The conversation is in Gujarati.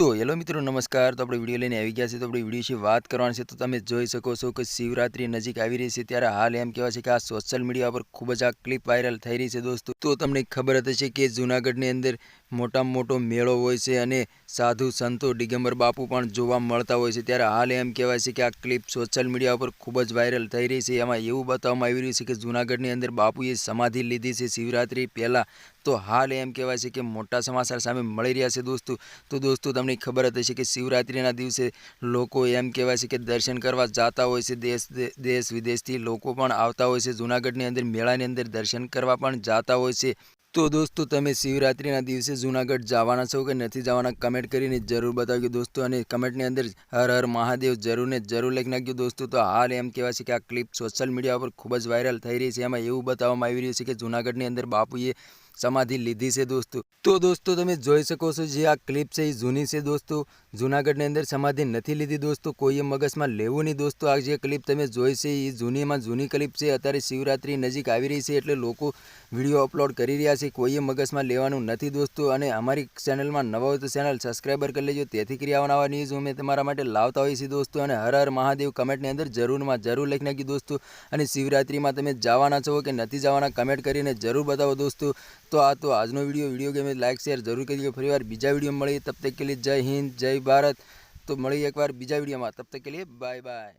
તો હેલો મિત્રો, નમસ્કાર. તો આપણે વીડિયો લઈને આવી ગયા છે તો આપણે વીડિયો વિશે વાત કરવાની છે. તો તમે જોઈ શકો છો કે શિવરાત્રી નજીક આવી રહી છે. ત્યારે હાલ એમ કહેવાય છે કે આ સોશિયલ મીડિયા પર ખૂબ જ આ ક્લિપ વાયરલ થઈ રહી છે દોસ્તો. તો તમને ખબર હતી હશે કે જૂનાગઢની અંદર મોટામાં મોટો મેળો હોય છે અને સાધુ સંતો દિગંબર બાપુ પણ જોવા મળતા હોય છે. ત્યારે હાલ એમ કહેવાય છે કે આ ક્લિપ સોશિયલ મીડિયા પર ખૂબ જ વાયરલ થઈ રહી છે. એમાં એવું બતાવવામાં આવી રહ્યું છે કે જૂનાગઢની અંદર બાપુએ સમાધિ લીધી છે શિવરાત્રિ પહેલાં. તો હાલ એમ કહેવાય છે કે મોટા સમાચાર સામે મળી રહ્યા છે દોસ્તો. તો દોસ્તો, તમને ખબર જ હશે કે શિવરાત્રિના દિવસે લોકો એમ કહેવાય છે કે દર્શન કરવા જતા હોય છે. દેશ દેશ વિદેશથી લોકો પણ આવતા હોય છે. જૂનાગઢની અંદર મેળાની અંદર દર્શન કરવા પણ જતા હોય છે. તો દોસ્તો, તમે શિવરાત્રિના દિવસે જૂનાગઢ જવાના છો કે નથી જવાના? કમેન્ટ કરીને જરૂર બતાવજો દોસ્તો અને કમેન્ટની અંદર હર હર મહાદેવ જરૂરને જરૂર લખી નાખજો દોસ્તો. તો હાલ એમ કહેવાય છે કે આ ક્લિપ સોશિયલ મીડિયા પર ખૂબ જ વાયરલ થઈ રહી છે. એમાં એવું બતાવવામાં આવી રહ્યું છે કે જૂનાગઢની અંદર બાપુએ સમાધિ લીધી છે દોસ્તો. તો દોસ્તો તમે જોઈ શકો છો જે આ ક્લિપ છે એ જૂની છે દોસ્તો. જૂનાગઢની અંદર સમાધિ નથી લીધી દોસ્તો. કોઈએ મગજમાં લેવું નહીં દોસ્તો. આ જે ક્લિપ તમે જોઈ છે એ જૂનીમાં જૂની ક્લિપ છે. અત્યારે શિવરાત્રી નજીક આવી રહી છે એટલે લોકો વીડિયો અપલોડ કરી રહ્યા છે. કોઈએ મગજમાં લેવાનું નથી દોસ્તો. અને અમારી ચેનલમાં નવા હોય તો ચેનલ સબસ્ક્રાઈબર કરી લેજો. તેથી કરી આવવાના ન્યૂઝ અમે તમારા માટે લાવતા હોઈએ છીએ દોસ્તો. અને હર હર મહાદેવ કમેન્ટની અંદર જરૂરમાં જરૂર લખી નાખી દોસ્તો. અને શિવરાત્રિમાં તમે જવાના છો કે નથી જવાના કમેન્ટ કરીને જરૂર બતાવો દોસ્તો. તો આ તો આજનો વીડિયો વીડિયો ગમે લાઈક, શેર જરૂર કરી ફરીવાર બીજા વીડિયો મળી તબ તક કે લીએ જય હિન્દ, જય ભારત. તો મળી એકવાર બીજા વિડીયોમાં. તબ તક કે લીએ બાય બાય.